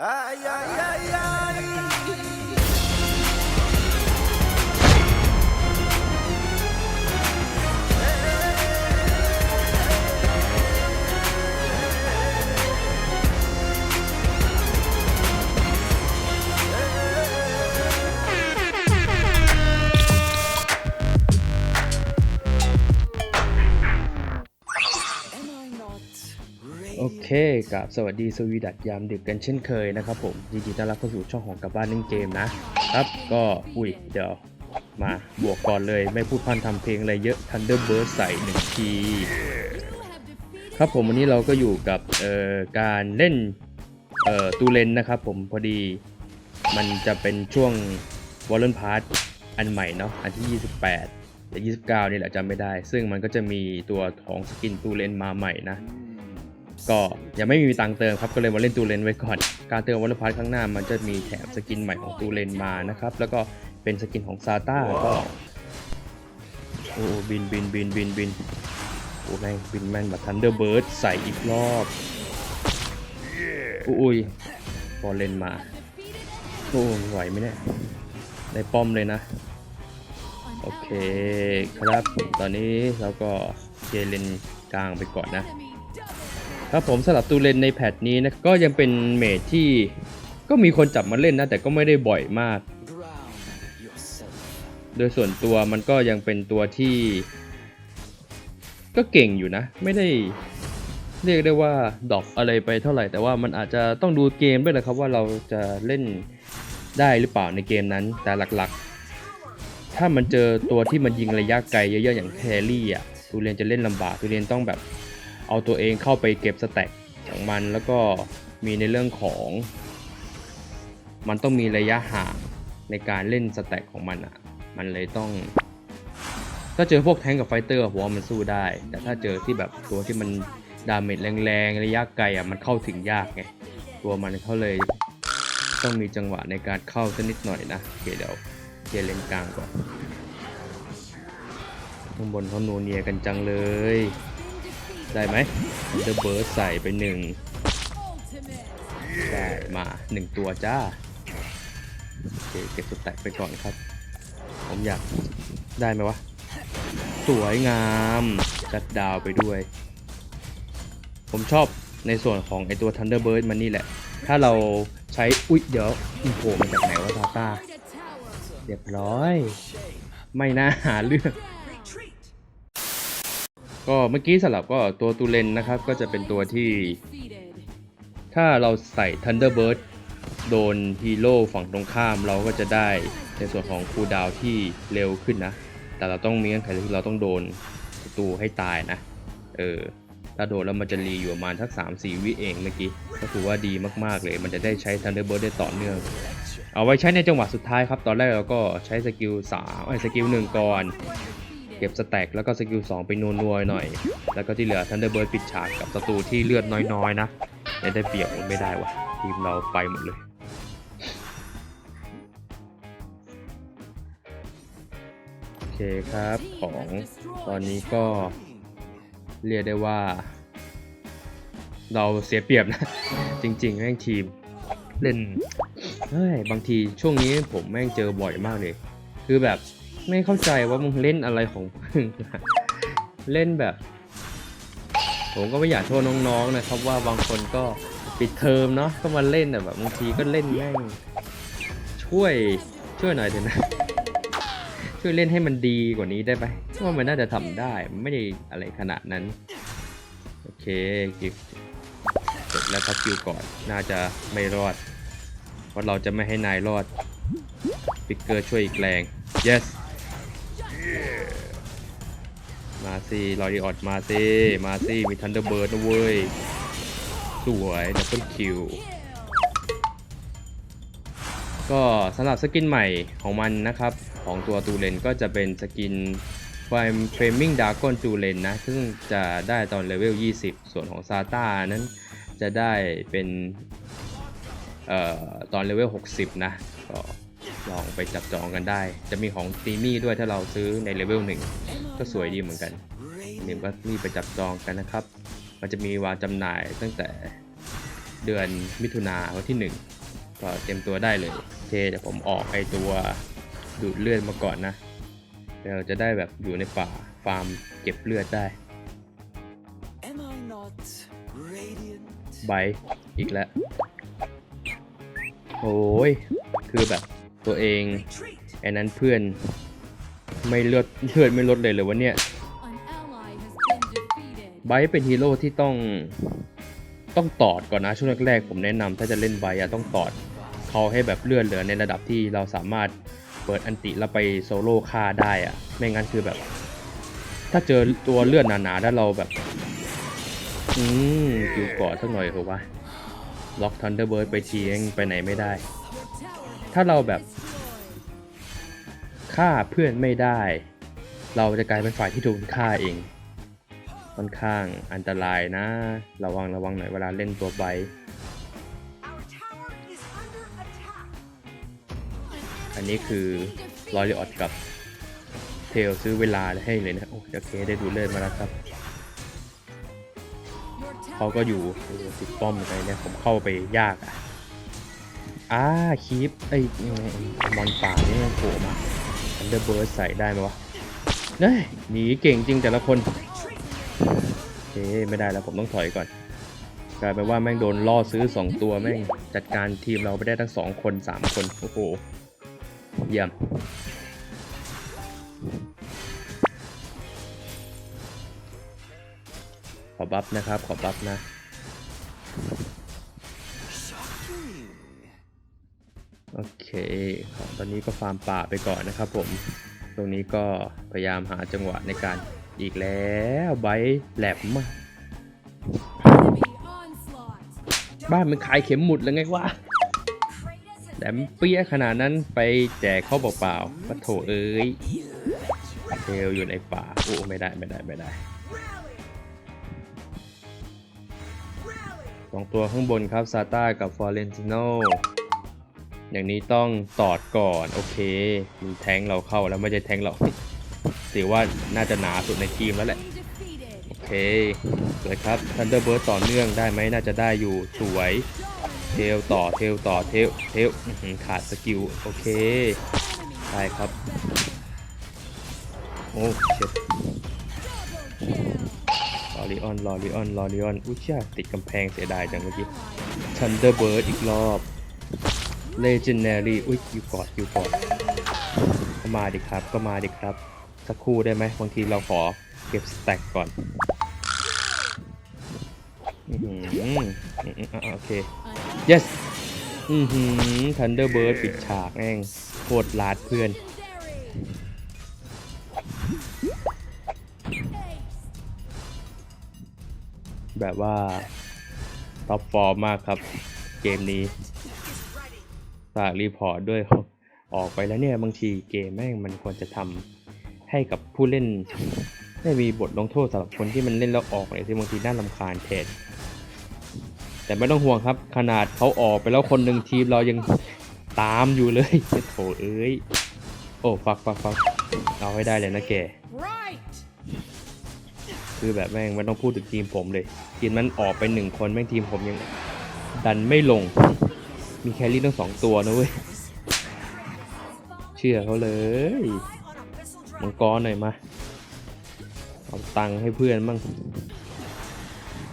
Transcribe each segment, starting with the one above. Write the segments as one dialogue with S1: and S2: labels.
S1: Ay, ay, ay, ay.
S2: โอเคกับสวัสดีสวีดัตยามดึกกันเช่นเคยนะครับผมยินดีต้อนรับเข้าสู่ช่องของกับบ้านเล่นเกมนะครับก็อุ้ยเดี๋ยวมาบวกก่อนเลยไม่พูดพันทำเพลงอะไรเยอะ Thunderbird ใส่หนึ่งที ครับผมวันนี้เราก็อยู่กับเอ่อการเล่นเอ่อตูเลนนะครับผมพอดีมันจะเป็นช่วงวอลเลนพาร์ทอันใหม่เนาะอันที่ 28หรือ29 นี่แหละจำไม่ได้ ซึ่งมันก็จะมีตัวของสกินตูเลนมาใหม่นะ ก็ยังไม่มีตังค์เติมครับก็เลยมาเล่นตูเลนไว้ก่อน การเติมวันพาร์ทข้างหน้ามันจะมีแถมสกินใหม่ของตูเลนมานะครับ แล้วก็เป็นสกินของซาต้าก็โอ้บินบินบินบินบินโอ้แม่งบินแม่นแบบทันเดอร์เบิร์ดใส่อีกรอบอุ้ยพอเลนมาโอ้ไหวไหมเนี่ยได้ป้อมเลยนะ โอเคครับตอนนี้เราก็เจเลนกลางไปก่อนนะ ครับผมสำหรับตูเลนในแพทนี้นะก็ยังเป็นเมจที่ก็มีคนจับมาเล่นนะ แต่ก็ไม่ได้บ่อยมาก โดยส่วนตัวมันก็ยังเป็นตัวที่ ก็เก่งอยู่นะ ไม่ได้เรียกได้ว่าดอกอะไรไปเท่าไหร่ แต่ว่ามันอาจจะต้องดูเกมด้วยนะครับว่าเราจะเล่นได้หรือเปล่าในเกมนั้น แต่หลักๆ ถ้ามันเจอตัวที่มันยิงระยะไกลเยอะๆอย่างแครี่อะตูเรียนจะเล่นลำบากตูเรียนต้องแบบ เอาตัวเองเข้าไปเก็บสแต็กของมันแล้วก็มีในเรื่องของ มันต้องมีระยะห่างในการเล่นสแต็กของมันอะ มันเลยต้อง ถ้าเจอพวกแทงกับไฟเตอร์ผมว่ามันสู้ได้ แต่ถ้าเจอที่แบบตัวที่มันดาเมจแรงๆระยะไกลอะมันเข้าถึงยากไงตัวมันเขาเลยต้องมีจังหวะในการเข้าสักนิดหน่อยนะโอเคเดี๋ยวเคลียร์เลนกลางก่อนข้างบนเขาโนเนียกันจังเลย ได้ไหมเดอร์เบิร์ดใส่ไปหนึ่งได้มาหนึ่งตัวจ้าโอเคเก็บสแตกไปก่อนครับ ผมอยากได้ไหมวะ สวยงามจัดดาวไปด้วย ผมชอบในส่วนของไอตัว Thunderbird มันนี่แหละ ถ้าเราใช้ อุ๊ย เดี๋ยวอินโผล่มาจากไหนวะซาต้าเรียบร้อย ไม่น่าหาเรื่อง ก็เมื่อกี้สลับก็ตัวตูเลนนะครับ ก็จะเป็นตัวที่ ถ้าเราใส่ Thunderbird โดนฮีโร่ฝั่งตรงข้ามเราก็จะได้ในส่วนของคูดาวที่เร็วขึ้นนะ แต่เราต้องมีเงื่อนไขคือเราต้องโดนศัตรูให้ตายนะ เออถ้าโดนแล้วมันจะรีอยู่ประมาณทัก 3 4 วิเองเมื่อกี้ ก็ถือว่าดีมากๆเลย มันจะได้ใช้ Thunderbird ได้ต่อเนื่อง เอาไว้ใช้ในจังหวะสุดท้ายครับ ตอนแรกเราก็ใช้สกิล3ไอ้สกิล1ก่อน เก็บสแต็กแล้วก็สกิล2ไปนัวๆหน่อย แล้วก็ที่เหลือ Thunderbird ปิดฉากกับศัตรูที่เลือดน้อยๆนะยังได้เปรียบไม่ได้วะทีมเราไปหมดเลยโอเคครับของตอนนี้ก็เรียกได้ว่า เราเสียเปรียบนะ จริงๆแม่งทีมเล่นเฮ้ยบางทีช่วงนี้ผมแม่งเจอบ่อยมากเลย คือแบบ ไม่เข้าใจว่ามึงเล่นอะไรของมึงเล่นแบบ ผมก็ไม่อยากโทษน้องๆนะครับว่าบางคนก็ปิดเทอมเนาะก็มาเล่นแต่แบบบางทีก็เล่นแม่งช่วยช่วยหน่อยเถอะนะช่วยเล่นให้มันดีกว่านี้ได้ไหมว่ามันน่าจะทำได้ไม่ได้อะไรขนาดนั้น โอเคกิฟจบแล้วครับคิวก่อนน่าจะไม่รอด เพราะเราจะไม่ให้นายรอดปิกเกอร์ช่วยอีกแรง yes มาสิลอรีออดมาสิมาสิมีทันเดอร์เบิร์ดนะเว้ย สวยดับเบิลคิว ก็สำหรับสกินใหม่ของมันนะครับ ของตัวตูเลนก็จะเป็นสกินไฟเฟรมิงดาร์กอนตูเลนนะ ซึ่งจะได้ตอนเลเวล 20 ส่วนของซาต้านั้นจะได้เป็นออตอนเลเวล 60 นะ ก็ลองไปจับจองกันได้ จะมีของตีมี่ด้วยถ้าเราซื้อในเลเวล 1 ก็สวยดีเหมือนกันนี่ก็รีบไปจับจองกันนะครับ มันจะมีวางจำหน่ายตั้งแต่เดือนมิถุนาวันที่หนึ่งก็เตรียมตัวได้เลยโอเคเดี๋ยวผมออกไอตัวดูดเลือดมาก่อนนะเดี๋ยวเราจะได้แบบอยู่ในป่าฟาร์มเก็บเลือดได้
S1: Am I not radiant?
S2: ไบร์ทอีกแล้วโอ้ยคือแบบตัวเองไอ้นั้นเพื่อน ไม่เลือดเลือดไม่ลดเลยเลยวะเนี่ย
S3: An ally has been defeated.
S2: ไบร์ทเป็นฮีโร่ที่ต้องต้องตอดก่อนนะช่วงแรกๆผมแนะนำถ้าจะเล่นไบร์ทอะต้องตอดเขาให้แบบเลือดเหลือในระดับที่เราสามารถเปิดอันติแล้วไปโซโล่ฆ่าได้อะไม่งั้นคือแบบ ถ้าเจอตัวเลือดหนาๆแล้วเราแบบอืมคิวกอดสักหน่อยเหรอวะล็อกทันเดอร์เบิร์ดไปทีเองไปไหนไม่ได้ ถ้าเราแบบ ฆ่าเพื่อนไม่ได้ เราจะกลายเป็นฝ่ายที่ถูกฆ่าเองค่อนข้างอันตรายนะ ระวังระวังหน่อยเวลาเล่นตัวไบค์
S1: Our tower is under attack.
S2: อันนี้คือลอริออดกับเทลซื้อเวลาให้เลยนะ โอ้โอเคได้ดูเลือดมาแล้วครับ เขาก็อยู่โอ้โหติดป้อมอะไรเนี่ยผมเข้าไปยากอะอ่าคีปไอ้มอนป่านี่โผล่มา อันเดอร์เบิร์ดใส่ได้ไหมวะเฮ้ยหนีเก่งจริงแต่ละคนโอเคไม่ได้แล้วผมต้องถอยก่อน กลายเป็นว่าแม่งโดนล่อซื้อ 2 ตัวแม่งจัดการทีมเราไปได้ทั้ง 2 คน 3 คน โอ้โห เยี่ยมขอบัฟนะครับ ขอบัฟนะ โอเคตอนนี้ก็ฟาร์มป่าไปก่อนนะครับผม ตรงนี้ก็พยายามหาจังหวะในการอีกแล้วไบแหลมมาบ้านมันขายเข็มหมุดแล้วไงวะแหลมเปี้ยขนาดนั้นไปแจกเข้าเปล่าๆปะโถเอ้ยเทลอยู่ในป่าโอ้ไม่ได้ไม่ได้ไม่ได้สองตัวข้างบนครับซาต้ากับฟอร์เรนติโน อย่างนี้ต้องตอดก่อนโอเคมีแทงเราเข้าแล้วไม่ใช่แทงเราถือว่าน่าจะหนาสุดในทีมแล้วแหละโอเคเกิดครับ Thunderbird ต่อเนื่องได้ไหมน่าจะได้อยู่สวยเทลต่อเทลต่อเทลเทลขาดสกิลโอเคได้ครับโอ้เจ็บลอริออนลอริออนลอริออนอุ้ยเชี่ยติดกำแพงเสียดายจังเมื่อกี้ Thunderbird อีกรอบ Legendary อุ้ยคิวกอดคิวกอดก็มาดิครับ ก็มาดิครับ สักครู่ได้ไหมบางทีเราขอเก็บสแต็กก่อนอือหืออืมอืมอะโอเค yes อือหือ Thunderbird ปิดฉากแม่งโคตรลาดเพื่อน แบบว่า ท็อปฟอร์มมากครับ เกมนี้ากรีพอร์ตด้วยออกไปแล้วเนี่ยบางทีเกมแม่งมันควรจะทำให้กับผู้เล่น ได้มีบทลงโทษสำหรับคนที่มันเล่นแล้วออกเลยที่บางทีน่ารำคาญแทนแต่ไม่ต้องห่วงครับ ขนาดเขาออกไปแล้วคนหนึ่งทีมเรายังตามอยู่เลยโถเอ้ยโอ้ฟักฟักฟักเอาให้ได้เลยนะแก
S3: Right.
S2: คือแบบแม่งไม่ต้องพูดถึงทีมผมเลย ทีมนั้นออกไปหนึ่งคนแม่งทีมผมยังดันไม่ลง มีแครี่ตั้งสองตัวนะเว้ย เชื่อเขาเลย มังกรหน่อยมา เอาตังค์ให้เพื่อนบ้าง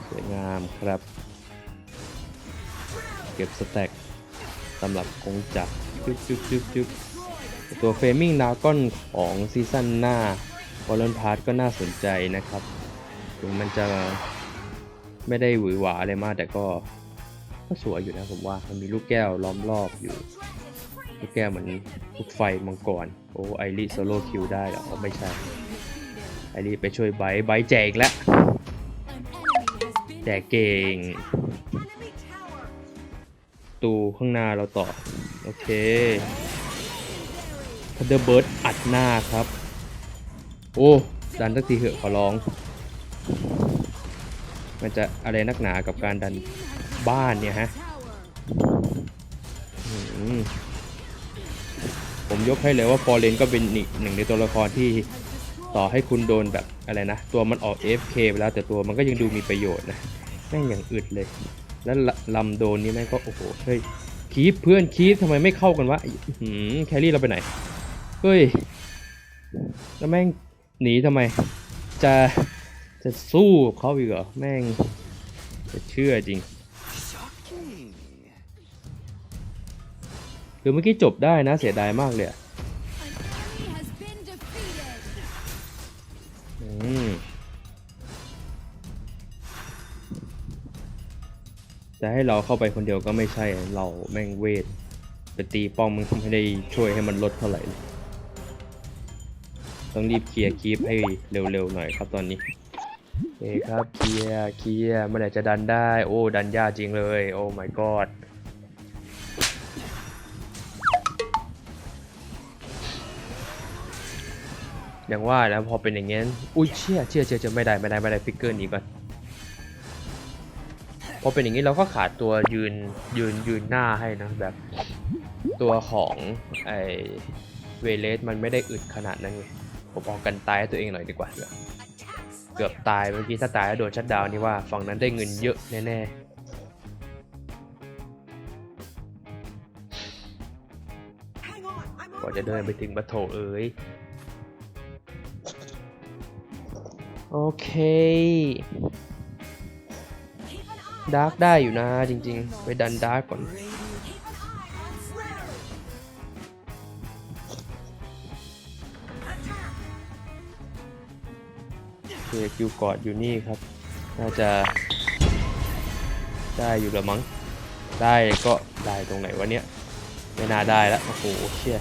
S2: สวยงามครับ เก็บสแต็กสำหรับคงจักรจุ๊บจุ๊บจุ๊บจุ๊บตัวเฟมิงดาก้อนของซีซั่นหน้าบอลลอนพาร์ทก็น่าสนใจนะครับ ถึงมันจะไม่ได้หวือหวาอะไรมากแต่ก็ ก็สวยอยู่นะผมว่ามันมีลูกแก้วล้อมรอบอยู่ ลูกแก้วเหมือนลูกไฟมังกรโอ้ไอรีโซโล่คิวได้เหรอไม่ใช่ไอรีไปช่วยไบร์ไบร์แจกแล้วแจกเก่งตูข้างหน้าเราต่อ โอเคทันเดอร์เบิร์ดอัดหน้าครับ โอ้ดันสักทีเหอะขอร้อง มันจะอะไรนักหนากับการดัน บ้านเนี่ยฮะผมยกให้เลยว่าฟอร์เรนก็เป็นอีกหนึ่งในตัวละครที่ต่อให้คุณโดนแบบอะไรนะ ตัวมันออก fk ไปแล้วแต่ตัวมันก็ยังดูมีประโยชน์นะแม่งอย่างอึดเลย แล้วลำโดนนี่แม่งก็โอ้โหเฮ้ยคีปเพื่อนคีปทำไมไม่เข้ากันวะหืมแครี่เราไปไหนเฮ้ยแล้วแม่งหนีทำไม จะจะสู้เขาอีกเหรอแม่งจะเชื่อจริง คือเมื่อกี้จบได้นะเสียดายมากเลยอืมจะให้เราเข้าไปคนเดียวก็ไม่ใช่เราแม่งเวทไปตีป้อมมันไม่ได้ช่วยให้มันลดเท่าไหร่ต้องรีบเคลียร์คีปให้เร็วๆหน่อยครับตอนนี้โอคครับเคลียร์เคลียร์เมื่อไหร่จะดันได้ โอ้ดันยากจริงเลย โอ้ my god อย่างว่านะพอเป็นอย่างงี้นอุ้ยเชี่ยเชี่ยเชี่ยเชี่ยไม่ได้ไม่ได้ไม่ได้ฟิกเกอร์หนี้ก่อนพอเป็นอย่างนี้เราก็ขาดตัวยืนยืนยืนหน้าให้นะแบบ ตัวของไอเวเลสมันไม่ได้อึดขนาดนั้นไงผมออกกันตายให้ตัวเองหน่อยดีกว่าเดี๋ยว
S1: Attacks
S2: เกือบตายเมื่อกี้ถ้าตายแล้วโดนชัดดาวนี่ว่าฝั่งนั้นได้เงินเยอะแน่ๆกว่า
S1: my
S2: จะเดินไปถึงบัตโถเอ้ย โอเคดาร์กได้อยู่นะจริงๆ ไปดันดาร์กก่อน
S1: Keep an eye on Slayer. Attack.
S2: เคคิวกอดอยู่นี่ครับ น่าจะ ได้อยู่ละมั้ง ได้ก็ได้ตรงไหนวะเนี่ยไม่น่าได้ล้วโอ้โหเชี่ย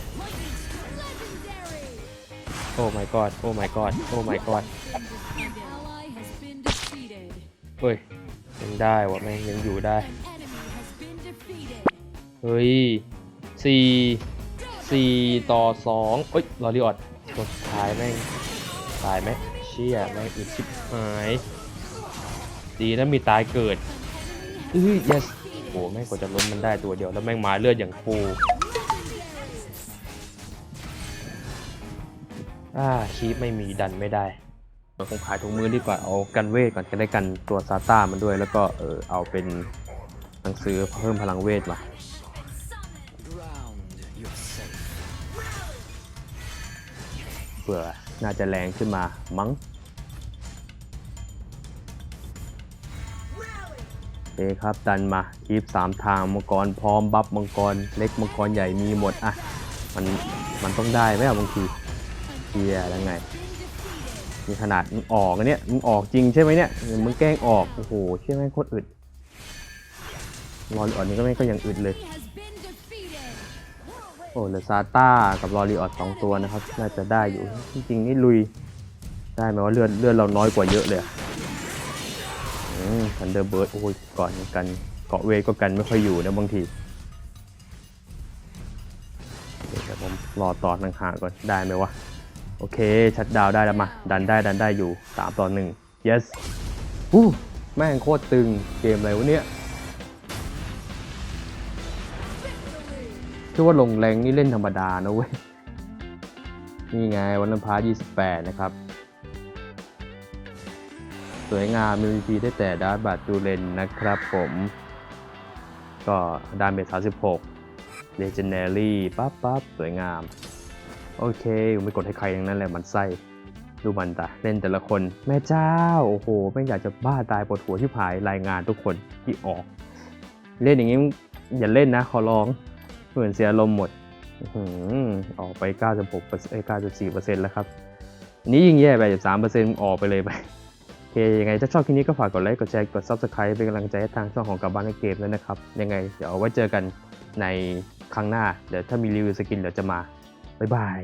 S2: โอ้ my god โอ้ my god โอ้ my god เฮ้ยยังได้วะแม่งยังอยู่ได้ เฮ้ยสี่สี่ต่อสองเอ้ยลอรีออดตัวสุดท้ายแม่งตายไหมเชี่ยแม่งอีกชิบหาย ดีนะมีตายเกิด
S3: An enemy has
S2: อื้อ yes โอ้แม่งกว่าจะล้มมันได้ตัวเดียวแล้วแม่งมาเลือดอย่างฟู อ่าคีปไม่มีดันไม่ได้เราคงขายถุงมือดีกว่าเอากันเวทก่อนจะได้กันตัวซาต้ามันด้วย แล้วก็เออเอาเป็นหนังสือเพิ่มพลังเวทมาเผื่อน่าจะแรงขึ้นมามั้ง
S1: Rally.
S2: โอครับดันมาคีปสามทางมังกรพร้อมบัฟมังกรเล็กมังกรใหญ่มีหมดอะมันมันต้องได้ไหมอะบางที เฮียแล้วไงมีขนาดมึงออกอันเนี้ยมึงออกจริงใช่ไหมเนี่ยมึงแกล้งออกโอ้โหใช่ไหมโคตรอึดรอรีออดนี่ก็ไม่ก็ยังอึดเลย โอ้เหลือซาต้ากับลอรีออดสองตัวนะครับ น่าจะได้อยู่จริงๆนี่ลุยได้ไหมว่าเลือดเลือดเราน้อยกว่าเยอะเลยทันเดอร์เบิร์ดโอ้ยก่อนกันเกาะเวทก็กันไม่ค่อยอยู่นะบางทีเดี๋ยวผมรอต่อทางหาก่อนได้ไหมวะ อเค ชัดดาวได้แล้วมา ดันได้ดันได้อยู่ 3 ต่อ 1 yes อู้แม่งโคตรตึง เกมอะไรวะเนี่ยคือว่าลงแรงนี่เล่นธรรมดานะเว้ย นี่ไงวันน้ำพา28 นะครับ สวยงามมี MVP ได้แต่ดาร์บัตจูเลนนะครับผม ก็ดาเมจ36 Legendary ปั๊บปั๊บสวยงาม โอเคไม่กดให้ใครอย่างนั้นแหละมันไส้ดูมันตาเล่นแต่ละคน แม่เจ้า โอ้โหไม่อยากจะบ้าตายปวดหัวที่ผายรายงานทุกคนที่ออก เล่นอย่างนี้อย่าเล่นนะขอร้อง เหมือนเสียลมหมดอื้อหือออกไป 96เอ้ย94%แล้วครับ นี่ยิ่งแย่ไป3%ออกไปเลยไปโอเค ยังไงถ้าชอบคลิปนี้ก็ฝากกดไลค์ กดแชร์ กด Subscribe เป็นกำลังใจให้ทางช่องของกับบ้านเกมด้วยนะครับ ยังไง เดี๋ยวไว้เจอกันในครั้งหน้า เดี๋ยวถ้ามีรีวิวสกินเดี๋ยวจะมา บ๊ายบาย